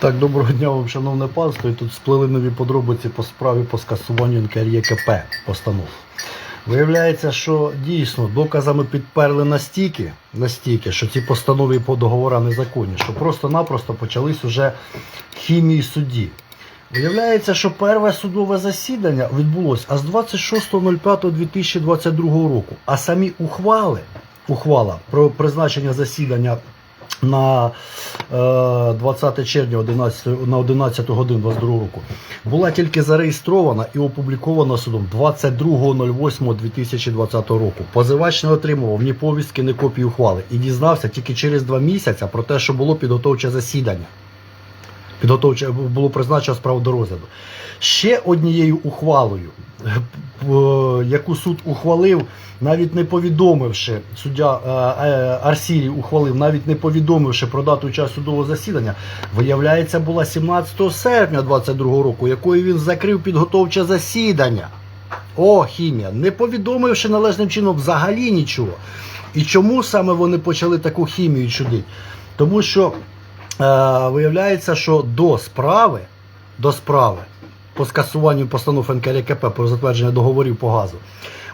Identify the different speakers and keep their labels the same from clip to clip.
Speaker 1: Так, доброго дня вам, шановне панство. І тут сплили нові подробиці по справі по скасуванню НКРЄКП постанов. Виявляється, що дійсно доказами підперли настільки, настільки, що ці постанови по договорам незаконні, що просто-напросто почались уже хімії судді. Виявляється, що перше судове засідання відбулося аж 26.05.2022 року, а самі ухвали, ухвала про призначення засідання на е, 20 червня 11, на 11 годину 22 року була тільки зареєстрована і опублікована судом 22.08.2020 року. Позивач не отримував ні повістки, ні копії ухвали і дізнався тільки через два місяці про те, що було підготовче засідання. Підготовче було призначено справу до розгляду. Ще однією ухвалою, е, яку суд ухвалив, навіть не повідомивши, суддя е, е, Арсірій ухвалив, навіть не повідомивши про дату час судового засідання, виявляється, була 17 серпня 2022 року, якою він закрив підготовче засідання. О, хімія, не повідомивши належним чином взагалі нічого. І чому саме вони почали таку хімію чудити? Тому що виявляється, що до справи, до справи по скасуванню постанов НКРКП про затвердження договорів по газу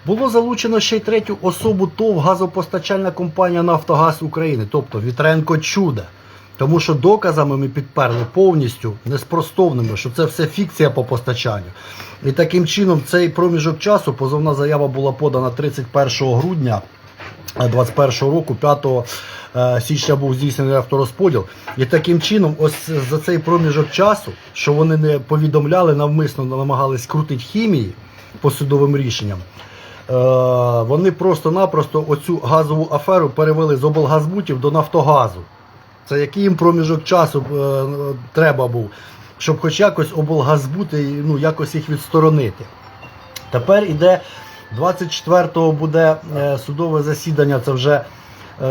Speaker 1: було залучено ще й третю особу ТОВ газопостачальна компанія Нафтогаз України, тобто Вітренко Чуда. Тому що доказами ми підперли повністю неспростовними, що це все фікція по постачанню. І таким чином цей проміжок часу позовна заява була подана 31 грудня 2021 року, 5 е, січня був здійснений авторозподіл. І таким чином, ось за цей проміжок часу, що вони не повідомляли, навмисно намагались крутити хімії по судовим рішенням. е, Вони просто-напросто оцю газову аферу перевели з облгазбутів до Нафтогазу. Це який їм проміжок часу е, треба був, щоб хоч якось облгазбути, ну якось їх відсторонити. Тепер іде 24-го буде е, судове засідання, це вже е,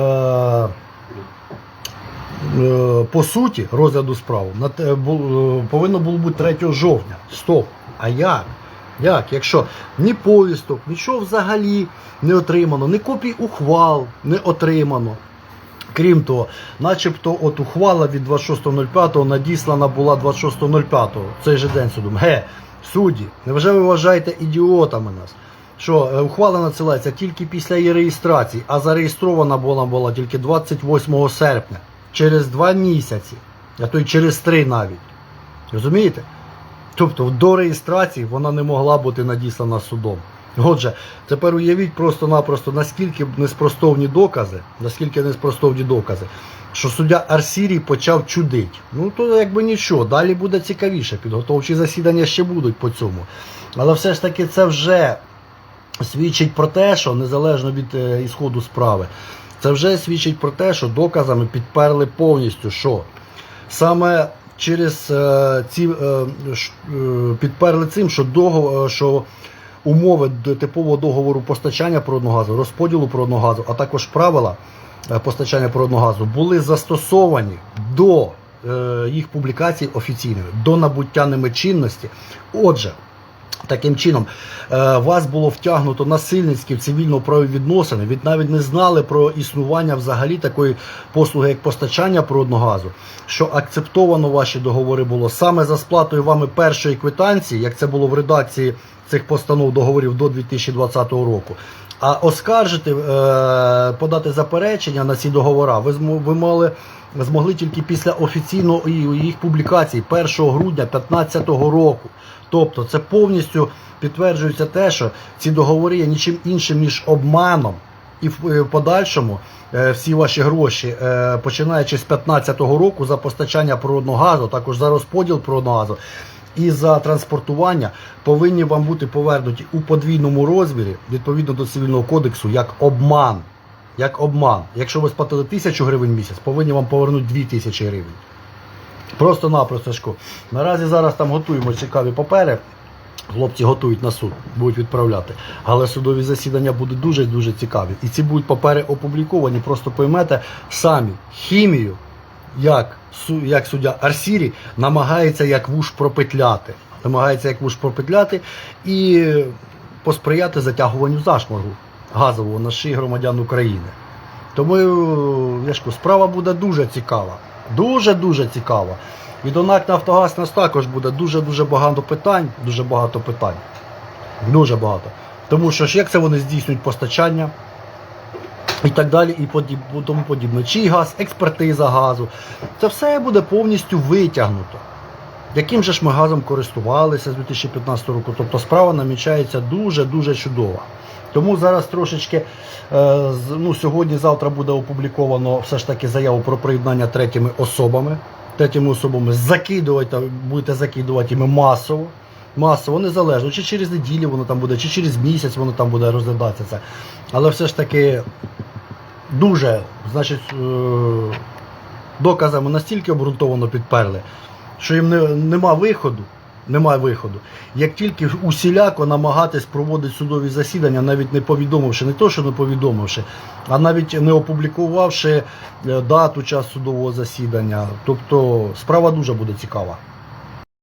Speaker 1: е, по суті розгляду справи. На те- бу- е, повинно було бути 3 жовтня. Стоп. А як? Як? Якщо ні повісток, нічого взагалі не отримано, ні копій ухвал не отримано. Крім того, начебто от ухвала від 26.05 надіслана була 26.05, цей же день судом. Ге, судді, невже ви вважаєте ідіотами нас? Що е, ухвала надсилається тільки після її реєстрації, а зареєстрована була, була тільки 28 серпня, через два місяці, а то й через три навіть. Розумієте? Тобто до реєстрації вона не могла бути надіслана судом. Отже, тепер уявіть просто-напросто, наскільки неспростовні докази, наскільки неспростовні докази, що суддя Арсірій почав чудить. Ну то якби нічого, далі буде цікавіше. Підготовчі засідання ще будуть по цьому. Але все ж таки це вже свідчить про те, що незалежно від е, ісходу справи, це вже свідчить про те, що доказами підперли повністю, що саме через е, ці е, підперли цим, що договор, що умови типового договору постачання природного газу, розподілу природного газу, а також правила постачання природного газу були застосовані до їх публікації офіційної, до набуття ними чинності. Отже, Таким чином, е, вас було втягнуто насильницькі в цивільно-правові відносини. Ви навіть не знали про існування взагалі такої послуги, як постачання природного газу, що акцептовано ваші договори було саме за сплатою вами першої квитанції, як це було в редакції цих постанов договорів до 2020 року. А оскаржити, е, подати заперечення на ці договори ви, ви мали, змогли тільки після офіційної їх публікації 1 грудня 2015 року. Тобто це повністю підтверджується те, що ці договори є нічим іншим, ніж обманом. І в е, подальшому е, всі ваші гроші, починаючи з 2015 року, за постачання природного газу, також за розподіл природного газу і за транспортування, повинні вам бути повернуті у подвійному розмірі відповідно до цивільного кодексу як обман. Як обман. Якщо ви сплатили тисячу гривень в місяць, повинні вам повернути 2000 гривень. Просто-напросто. Сашко. Наразі зараз там готуємо цікаві папери. Хлопці готують на суд, будуть відправляти. Але судові засідання будуть дуже дуже цікаві. І ці будуть папери опубліковані. Просто поймете самі хімію, як, як суддя Арсірі намагається як вуш пропетляти. Намагається як вуш пропетляти і посприяти затягуванню зашморгу газового на шиї громадян України. Тому, я ж кажу, справа буде дуже цікава. Дуже-дуже цікава. І до НАК Нафтогаз нас також буде дуже-дуже багато питань. Дуже багато питань. Дуже багато. Тому що ж як це вони здійснюють постачання і так далі, і тому подібне. Чий газ, експертиза газу. Це все буде повністю витягнуто. Яким же ж ми газом користувалися з 2015 року? Тобто справа намічається дуже-дуже чудова. Тому зараз трошечки, е, ну, сьогодні-завтра буде опубліковано все ж таки заяву про приєднання третіми особами. Третіми особами закидувати, будете закидувати іми масово. Масово, незалежно, чи через неділю воно там буде, чи через місяць воно там буде розглядатися. Але все ж таки дуже, значить, е, доказами настільки обґрунтовано підперли, що їм не, нема виходу. Немає виходу. Як тільки усіляко намагатись проводити судові засідання, навіть не повідомивши, не то, що не повідомивши, а навіть не опублікувавши е, дату, час судового засідання. Тобто справа дуже буде цікава.